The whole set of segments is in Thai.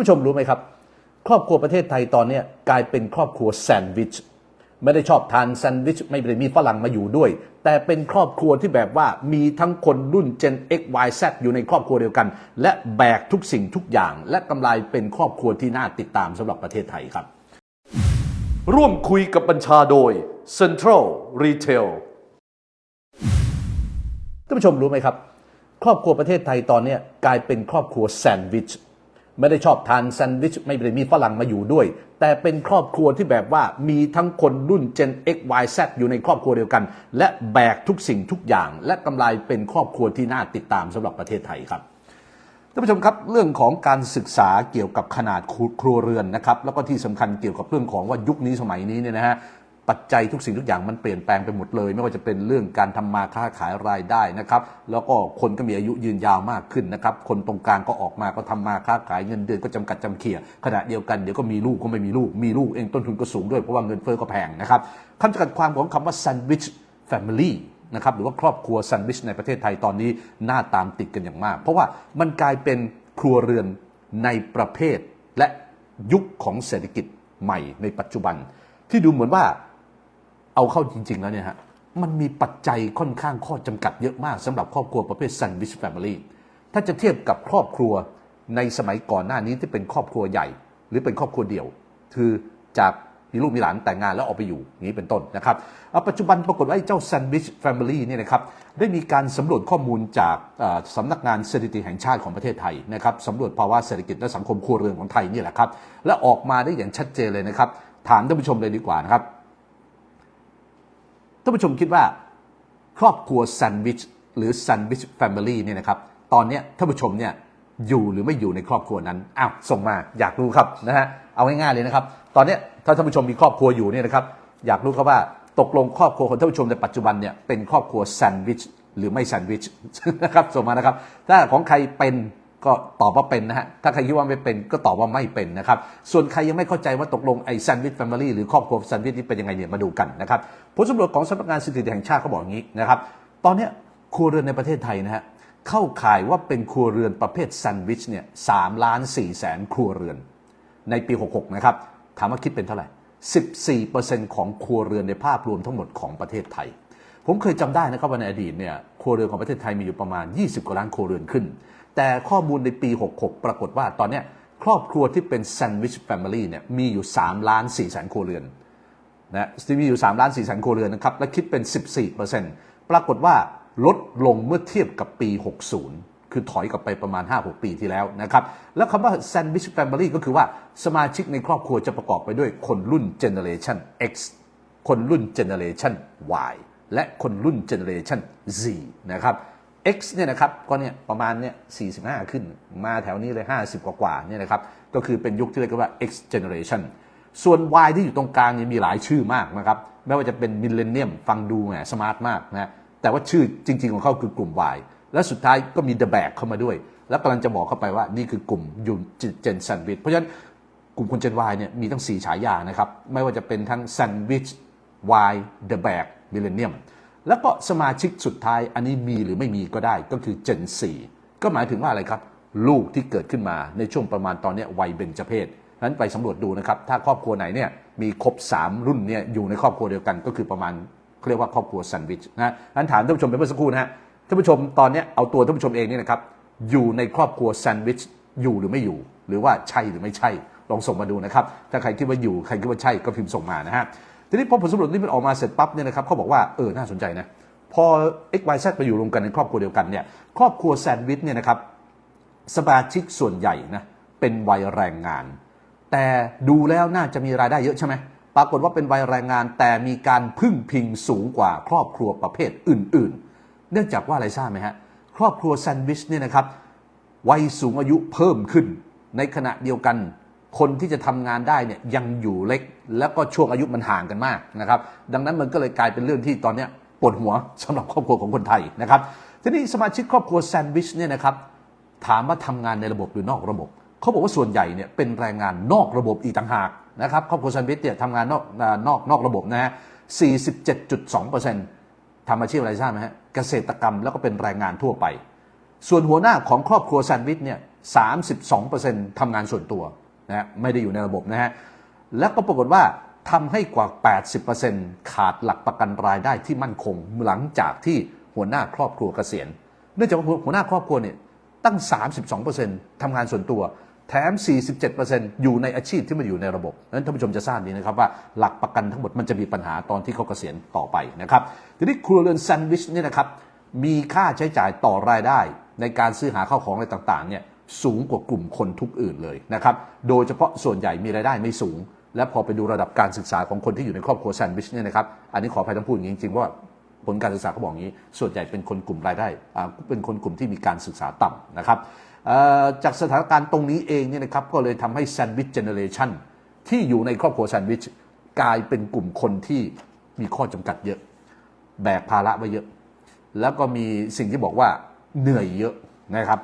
านผู้ชมรู้ไหมครับ ครอบครัวประเทศไทยตอนนี้กลายเป็นครอบครัวแซนด์วิชไม่ได้ชอบทานแซนด์วิชไม่ได้มีฝรั่งมาอยู่ด้วย แต่เป็นครอบครัวที่แบบว่ามีทั้งคนรุ่น Gen X Y Z อยู่ในครอบครัวเดียวกัน และแบกทุกสิ่งทุกอย่าง และกำไรเป็นครอบครัวที่น่าติดตามสำหรับประเทศไทยครับ ร่วมคุยกับบัญชาโดย Central Retail ท่านผู้ชมรู้ไหมครับ ครอบครัวประเทศไทยตอนนี้กลายเป็นครอบครัวแซนด์วิช ไม่ได้ชอบทานแซนด์วิชไม่ได้มีฝรั่งมาอยู่ด้วย แต่เป็นครอบครัวที่แบบว่ามีทั้งคนรุ่น Gen X Y Z อยู่ในครอบครัวเดียวกัน และแบกทุกสิ่งทุกอย่าง และกำไรเป็นครอบครัวที่น่าติดตามสำหรับประเทศไทยครับท่านผู้ชมครับเรื่องของการศึกษาเกี่ยวกับขนาดครัวเรือนนะครับแล้วก็ที่สำคัญเกี่ยวกับเรื่องของว่ายุคนี้สมัยนี้เนี่ยนะฮะ ปัจจัยทุกสิ่งทุกอย่างมันเปลี่ยนแปลงไปหมดเลย ไม่ว่าจะเป็นเรื่องการทำมาค้าขายรายได้นะครับแล้วก็คนก็มีอายุยืนยาวมากขึ้นนะครับคนตรงกลางก็ออกมาก็ทำมาค้าขายเงินเดือนก็จำกัดจำเขี่ยขณะเดียวกันเดี๋ยวก็มีลูกก็ไม่มีลูก มีลูกเองต้นทุนก็สูงด้วยเพราะว่าเงินเฟ้อก็แพงนะครับคำจำกัดความของคำว่า sandwich family นะครับหรือว่าครอบครัวซันวิชในประเทศไทยตอนนี้น่าตามติดกันอย่างมาก เพราะว่ามันกลายเป็นครัวเรือนในประเภทและยุคของเศรษฐกิจใหม่ในปัจจุบัน ที่ดูเหมือนว่า เอาเข้าจริง ๆ แล้วเนี่ยฮะมันมีปัจจัยค่อนข้างข้อจำกัดเยอะมากสำหรับครอบครัวประเภทซันวิชแฟมิลี่ถ้าจะเทียบกับครอบครัวในสมัยก่อนหน้านี้ที่เป็นครอบครัวใหญ่ หรือเป็นครอบครัวเดี่ยว คือจากมีลูกมีหลานแต่งงานแล้วออกไปอยู่อย่างนี้เป็นต้นนะครับปัจจุบันปรากฏว่าเจ้า Sandwich Family เนี่ยนะครับได้มีการสำรวจข้อมูลจากสำนักงานสถิติแห่งชาติของประเทศไทยนะครับสำรวจภาวะเศรษฐกิจและสังคมครัวเรือนของไทยนี่แหละครับและออกมาได้อย่างชัดเจนเลยนะครับ ถามท่านผู้ชมเลยดีกว่านะครับานผู้ชมคิดว่า ครอบครัวแซนด์วิชหรือแซนด์วิชแฟมิลี่เนี่ยนะครับตอนนี้ท่านผู้ชมเนี่ยอยู่หรือไม่อยู่ในครอบครัวนั้นอ้าวส่งมาอยากรู้ครับนะฮะเอาง่ายๆเลยนะครับ ตอนนี้ถ้าท่านผู้ชมมีครอบครัวอยู่เนี่ยนะครับอยากรู้ครับว่าตกลงครอบครัวของท่านผู้ชมในปัจจุบันเนี่ยเป็นครอบครัวแซนด์วิชหรือไม่แซนด์วิชนะครับส่งมานะครับ ถ้าของใครเป็น ก็ตอบว่าเป็นนะฮะ ถ้าใครคิดว่าไม่เป็นก็ตอบว่าไม่เป็นนะครับ ส่วนใครยังไม่เข้าใจว่าตกลงไอ้แซนด์วิชแฟมิลี่หรือครอบครัวแซนด์วิชนี่เป็นยังไงเนี่ยมาดูกันนะครับ ผลสำรวจของสำนักงานสถิติแห่งชาติเขาบอกอย่างนี้นะครับ ตอนนี้ครัวเรือนในประเทศไทยนะฮะเข้าข่ายว่าเป็นครัวเรือนประเภทแซนด์วิชเนี่ยสามล้านสี่แสนครัวเรือน ในปี 66 นะครับ ถามว่าคิดเป็นเท่าไหร่14%ของครัวเรือนในภาพรวมทั้งหมดของประเทศไทย ผมเคยจำได้นะครับว่าในอดีตเนี่ยครัวเรือนของประเทศไทยมีอยู่ประมาณ 20 กว่าล้านครัวเรือนขึ้น แต่ข้อมูลในปี 66 ปรากฏว่าตอนนี้ครอบครัวที่เป็นแซนด์วิชแฟมิลี่เนี่ยมีอยู่3ล้าน4แสนครัวเรือนนะมีอยู่3ล้าน4แสนครัวเรือนนะครับและคิดเป็น 14%ปรากฏว่าลดลงเมื่อเทียบกับปี 60 คือถอยกลับไปประมาณ 5-6 ปีที่แล้วนะครับ แล้วคำว่า Sandwich Family ก็คือว่าสมาชิกในครอบครัวจะประกอบไปด้วยคนรุ่น Generation X คนรุ่น Generation Y และคนรุ่น Generation Z นะครับ X เนี่ยนะครับก็เนี่ยประมาณเนี่ย45 ขึ้น มาแถวนี้เลย 50 กว่ากว่าเนี่ยนะครับก็คือเป็นยุคที่เรียกว่า X generation ส่วน Y ที่อยู่ตรงกลางเนี่ยมีหลายชื่อมากนะครับไม่ว่าจะเป็นมิลเลนเนียมฟังดูแหมสมาร์ทมากนะแต่ว่าชื่อจริง ๆ ของเขาคือกลุ่ม Y และสุดท้ายก็มี The Bag เข้ามาด้วย แล้วกำลังจะบอกเข้าไปว่านี่คือกลุ่มยูเจนแซนด์วิชเพราะฉะนั้นกลุ่มคน Gen Y เนี่ยมีตั้ง 4 ฉายานะครับไม่ว่าจะเป็นทั้ง Sandwich Y The Bag Millennium แล้วก็สมาชิกสุดท้ายอันนี้มีหรือไม่มีก็ได้ก็คือ Gen 4ก็หมายถึงว่าอะไรครับ ลูกที่เกิดขึ้นมาในช่วงประมาณตอนนี้วัยเบญจเพศนั้นไปสำรวจดูนะครับ ถ้าครอบครัวไหนเนี่ยมีครบ 3 รุ่นเนี่ยอยู่ในครอบครัวเดียวกัน ก็คือประมาณเรียกว่าครอบครัวแซนด์วิชนะนั้นถามท่านผู้ชมไปเมื่อสักครู่นะฮะท่านผู้ชมตอนนี้เอาตัวท่านผู้ชมเองเนี่ยนะครับอยู่ในครอบครัวแซนด์วิชอยู่หรือไม่อยู่ หรือว่าใช่หรือไม่ใช่ลองส่งมาดูนะครับถ้าใครคิดว่าอยู่ใครคิดว่าใช่ก็พิมพ์ส่งมานะฮะ ทีนี้พอผลสำรวจนี้มันออกมาเสร็จปั๊บเนี่ยนะครับเขาบอกว่าเออน่าสนใจนะพอ x y z ไปอยู่รวมกันในครอบครัวเดียวกันเนี่ยครอบครัวแซนด์วิชเนี่ยนะครับสมาชิกส่วนใหญ่นะเป็นวัยแรงงาน แต่ดูแล้วน่าจะมีรายได้เยอะใช่ไหมปรากฏว่าเป็นวัยแรงงานแต่มีการพึ่งพิงสูงกว่าครอบครัวประเภทอื่น ๆ เนื่องจากว่าอะไรทราบไหมฮะครอบครัวแซนด์วิชเนี่ยนะครับวัยสูงอายุเพิ่มขึ้น ในขณะเดียวกัน คนที่จะทำงานได้เนี่ยยังอยู่เล็ก แล้วก็ช่วงอายุมันห่างกันมากนะครับ ดังนั้นมันก็เลยกลายเป็นเรื่องที่ตอนนี้ปวดหัวสำหรับครอบครัวของคนไทยนะครับ ทีนี้สมาชิกครอบครัวแซนด์วิชเนี่ยนะครับถามว่าทำงานในระบบหรือนอกระบบเขาบอกว่าส่วนใหญ่เนี่ยเป็นแรงงานนอกระบบอีกต่างหากนะครับครอบครัวแซนด์วิชเนี่ยทำงานนอกอ่านอกนอกระบบนะฮะ47.2%ทำอาชีพอะไรทราบไหมฮะเกษตรกรรมแล้วก็เป็นแรงงานทั่วไป ส่วนหัวหน้าของครอบครัวแซนด์วิชเนี่ย32%ทำงานส่วนตัว นะฮะไม่ได้อยู่ในระบบนะฮะแล้วก็ปรากฏว่าทำให้กว่า 80%ขาดหลักประกันรายได้ที่มั่นคง หลังจากที่หัวหน้าครอบครัวเกษียณ เนื่องจากว่าหัวหน้าครอบครัวเนี่ยตั้ง 32%ทำงานส่วนตัว แถม 47%อยู่ในอาชีพที่มันอยู่ในระบบนั้นท่านผู้ชมจะทราบดีนะครับว่าหลักประกันทั้งหมดมันจะมีปัญหาตอนที่เขาเกษียณต่อไปนะครับทีนี้ครัวเรือนแซนด์วิชเนี่ยนะครับมีค่าใช้จ่ายต่อรายได้ในการซื้อหาข้าวของอะไรต่างๆเนี่ย สูงกว่ากลุ่มคนทุกอื่นเลยนะครับ โดยเฉพาะส่วนใหญ่มีรายได้ไม่สูง และพอไปดูระดับการศึกษาของคนที่อยู่ในครอบครัวแซนด์วิชเนี่ยนะครับ อันนี้ขออภัยต้องพูดอย่างนี้จริงๆว่าผลการศึกษาเขาบอกอย่างนี้ ส่วนใหญ่เป็นคนกลุ่มรายได้ เป็นคนกลุ่มที่มีการศึกษาต่ำนะครับ จากสถานการณ์ตรงนี้เองเนี่ยนะครับ ก็เลยทำให้แซนด์วิชเจเนเรชันที่อยู่ในครอบครัวแซนด์วิชกลายเป็นกลุ่มคนที่มีข้อจำกัดเยอะ แบกภาระไว้เยอะ แล้วก็มีสิ่งที่บอกว่าเหนื่อยเยอะนะครับ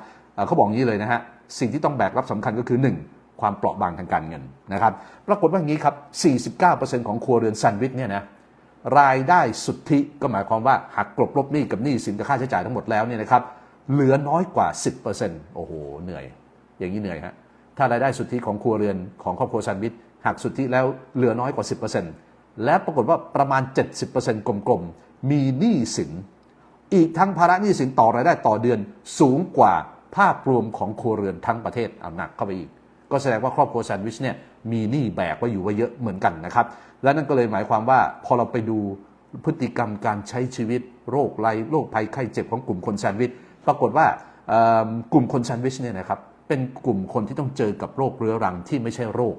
เขาบอกอย่างนี้เลยนะฮะสิ่งที่ต้องแบกรับสำคัญก็คือ 1. ความเปราะบางทางการเงินนะครับปรากฏว่าอย่างนี้ครับ 49%ของครัวเรือนแซนด์วิชเนี่ยนะรายได้สุทธิก็หมายความว่าหักกลบลบหนี้กับหนี้สินกับค่าใช้จ่ายทั้งหมดแล้วเนี่ยนะครับเหลือน้อยกว่า 10%โอ้โหเหนื่อย อย่างนี้เหนื่อยฮะถ้ารายได้สุทธิของครัวเรือนของครอบครัวแซนด์วิชหักสุทธิแล้วเหลือน้อยกว่า 10%และปรากฏว่าประมาณ 70%กลมๆมีหนี้สิน อีกทั้งภาระหนี้สินต่อรายได้ต่อเดือนสูงกว่า ภาพรวมของครัวเรือนทั้งประเทศเอาหนักเข้าไปอีก ก็แสดงว่าครอบครัวแซนด์วิชเนี่ยมีหนี้แบกไว้อยู่ไว้เยอะเหมือนกันนะครับ และนั่นก็เลยหมายความว่าพอเราไปดูพฤติกรรมการใช้ชีวิต โรคไรโรคภัยไข้เจ็บของกลุ่มคนแซนด์วิชปรากฏว่ากลุ่มคนแซนด์วิชเนี่ยนะครับเป็นกลุ่มคนที่ต้องเจอกับโรคเรื้อรังที่ไม่ใช่โรค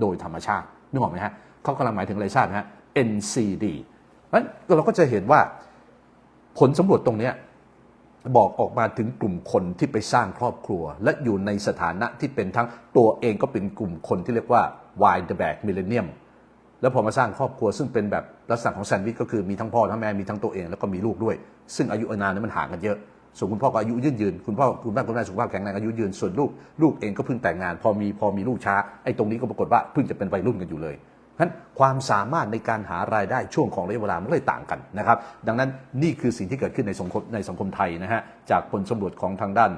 โดยธรรมชาตินึกออกไหมฮะเขากำลังหมายถึงอะไรทราบไหมฮะ NCD เพราะฉะนั้นเราก็จะเห็นว่าผลสำรวจตรงเนี้ย บอกออกมาถึงกลุ่มคนที่ไปสร้างครอบครัว และอยู่ในสถานะที่เป็นทั้งตัวเองก็เป็นกลุ่มคนที่เรียกว่า Y the Back Millennium แล้วพอมาสร้างครอบครัวซึ่งเป็นแบบลักษณะของแซนด์วิชก็คือมีทั้งพ่อทั้งแม่มีทั้งตัวเองแล้วก็มีลูกด้วย ซึ่งอายุอนานนั้นมันห่างกันเยอะส่วนคุณพ่อก็อายุยืนยืนคุณพ่อคุณแม่คุณแม่สุขภาพแข็งแรงอายุยืนส่วนลูกลูกเองก็เพิ่งแต่งงาน พอมีพอมีลูกช้าไอ้ตรงนี้ก็ปรากฏว่าเพิ่งจะเป็นวัยรุ่นกันอยู่เลย นั้นความสามารถในการหารายได้ช่วงของระยะเวลามันก็เลยต่างกันนะครับ ดังนั้นนี่คือสิ่งที่เกิดขึ้นในสังคมในสังคมไทยนะฮะจากผลสำรวจของทางด้าน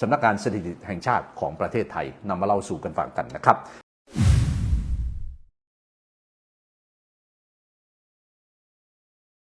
สำนักงานสถิติแห่งชาติของประเทศไทยนำมาเล่าสู่กันฟังกันนะครับ